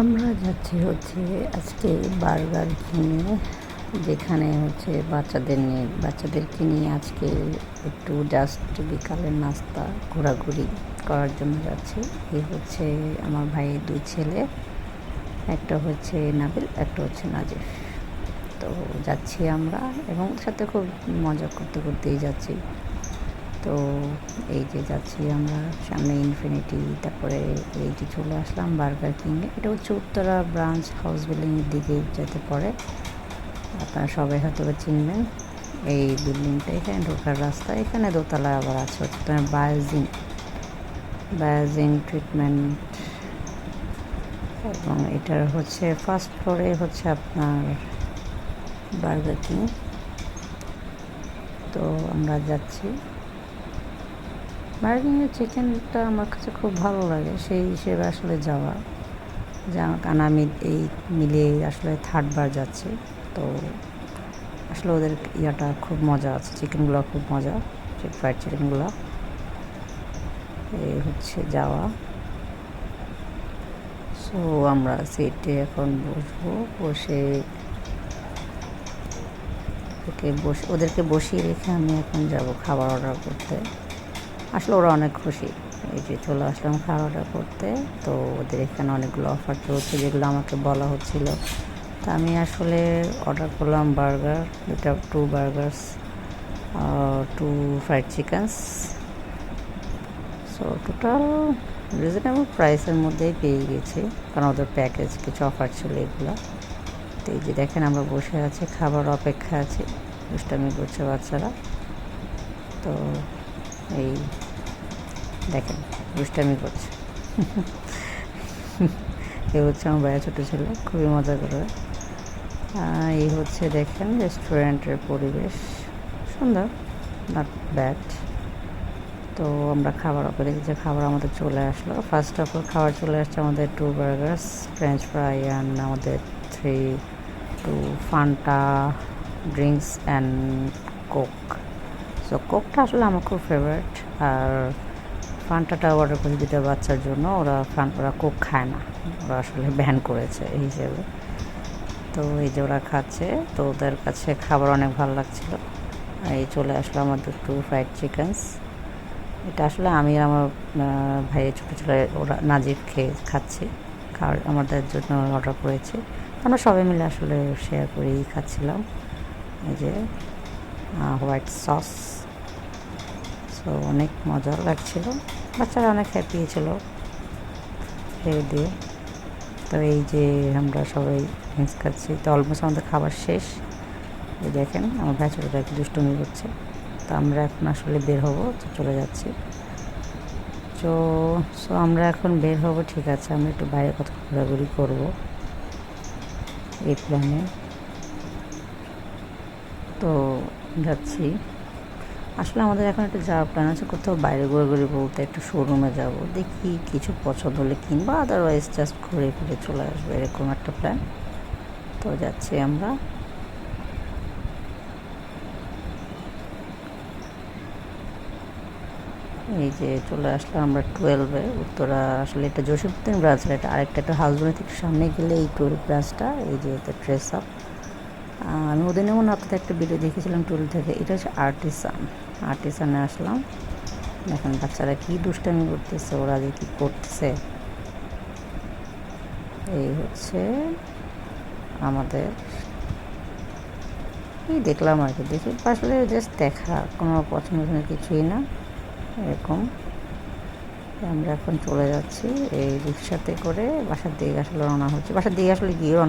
আমরা যাচ্ছি হচ্ছে আজকে বার্গার কিনে, যেখানে হচ্ছে বাচ্চাদের নিয়ে, বাচ্চাদেরকে নিয়ে আজকে একটু জাস্ট বিকালের নাস্তা, ঘোরাঘুরি করার জন্য যাচ্ছি। এই হচ্ছে আমার ভাইয়ের দুই ছেলে, একটা হচ্ছে নাবিল, একটা হচ্ছে নাজিফ। তো যাচ্ছি আমরা এবং সাথে খুব মজা করতে করতেই যাচ্ছি। তো এই যে যাচ্ছি আমরা সামনে ইনফিনিটি, তারপরে এই যে চলে আসলাম বার্গার কিংয়ে। এটা হচ্ছে উত্তরা ব্রাঞ্চ হাউস বিল্ডিংয়ের দিকে যেতে পড়ে। আপনারা সবাই হয়তো চিনবেন, এই বিল্ডিংটা এখানে ঢোকার রাস্তা। এখানে দোতলা আবার আছে, হচ্ছে বায়োজিন। Biogen treatment. এবং এটার হচ্ছে ফার্স্ট ফ্লোরে হচ্ছে আপনার বার্গার কিং। তো আমরা যাচ্ছি। বার্গিংয়ের চিকেনটা আমার কাছে খুব ভালো লাগে, সেই হিসেবে আসলে যাওয়া। যা কারণ আমি এই মিলিয়ে আসলে থার্ড বার যাচ্ছি, তো আসলে ওদের ইয়াটা খুব মজা আছে, চিকেনগুলো খুব মজা ফ্রাইড চিকেনগুলো এই হচ্ছে যাওয়া। সো আমরা সিটে এখন বসবো, বসে ওকে বসে, ওদেরকে বসিয়ে রেখে আমি এখন যাব খাবার অর্ডার করতে। আসলে ওরা অনেক খুশি। এই যে চলে আসলাম খাওয়া অর্ডার করতে। তো ওদের এখানে অনেকগুলো অফার চলছে যেগুলো আমাকে বলা হচ্ছিল। তা আমি আসলে অর্ডার করলাম বার্গার দুটা two burgers two fried chickens so total reasonable প্রাইসের মধ্যেই পেয়ে গেছি। কারণ ওদের প্যাকেজ কিছু অফার ছিল এগুলো। তো এই যে দেখেন আমরা বসে আছি, খাবার অপেক্ষা আছি, দুষ্টামি করছে বাচ্চারা। তো এই দেখেন, দুষ্টামি করছে। এ হচ্ছে আমার ভাইয়া ছোটো ছেলে, খুবই মজা করে। এই হচ্ছে দেখেন রেস্টুরেন্টের পরিবেশ। সুন্দর নট ব্যাড তো আমরা খাবার অপে দেখি যে খাবার আমাদের চলে আসলো। ফার্স্ট অফ অল খাবার চলে আসছে আমাদের two burgers french fry and আমাদের three two Fanta drinks and Coke so কোকটা আসলে আমার খুব ফেভারিট আর ফান্টাটা অর্ডার করে দিতে বাচ্চার জন্য, ওরা ফান, ওরা কোক খায় না। ওরা আসলে ব্যান করেছে এই হিসেবে। তো এই যে ওরা খাচ্ছে, তো ওদের কাছে খাবার অনেক ভালো লাগছিল। এই চলে আসলো আমাদের টু ফ্রাইড চিকেনস এটা আসলে আমি আমার ভাইয়ের ছোটো ছোটো ওরা নাজিব খেয়ে খাচ্ছি, খাওয়ার, আমাদের জন্য অর্ডার করেছি। আমরা সবাই মিলে আসলে শেয়ার করেই খাচ্ছিলাম। এই যে হোয়াইট সস সো অনেক মজা লাগছিল। বাচ্চারা অনেক হ্যাপি ছিল। খেয়ে দিয়ে। তো এই যে আমরা সবাই মিক্স খাচ্ছি। তো অলমোস্ট আমাদের খাবার শেষ। এই দেখেন, আমার ভাই একটু দুষ্টুমি করছে। তো আমরা এখন আসলে বের হব, তো চলে যাচ্ছি। তো সো আমরা এখন বের হব, ঠিক আছে। আমরা একটু বাইরে কত ঘোরাঘুরি করব। এই প্ল্যানে তো যাচ্ছি। আসলে আমাদের এখন একটা যাওয়ার প্ল্যান আছে, কোথাও বাইরে ঘুরে ঘুরে বলতে একটু শোরুমে যাব, দেখি কিছু পছন্দ হলে কিনবো আদারওয়াইজ জাস্ট ঘুরে ফিরে চলে আসব, এরকম একটা প্ল্যান তো যাচ্ছি আমরা। এই যে চলে আসলাম আমরা টুয়েলভে উত্তরা, আসলে এটা জসীমুদ্দিন ব্রাঞ্চ এটা আরেকটা একটা হাউসবোনের থেকে সামনে গেলে এই টুয়েলভ ব্রাঞ্চটা এই যে এটা ড্রেস আপ আমি ওদের যেমন আপনাদের একটা ভিডিও দেখেছিলাম টুল থেকে। এটা হচ্ছে আর্টিসান আর্টিসানে আসলাম। দেখেন বাচ্চারা কী দুষ্টামি করতেছে, ওরা যে কী করতেছে। এই হচ্ছে আমাদের। এই দেখলাম আর কি, দেখি। আসলে জাস্ট দেখা, কোনো পছন্দ কিছুই না, এরকম। আমরা এখন চলে যাচ্ছি, এই রিক্সাতে করে বাসার দিকে আসলে রওনা হচ্ছে। বাসার দিকে আসলে গিয়ে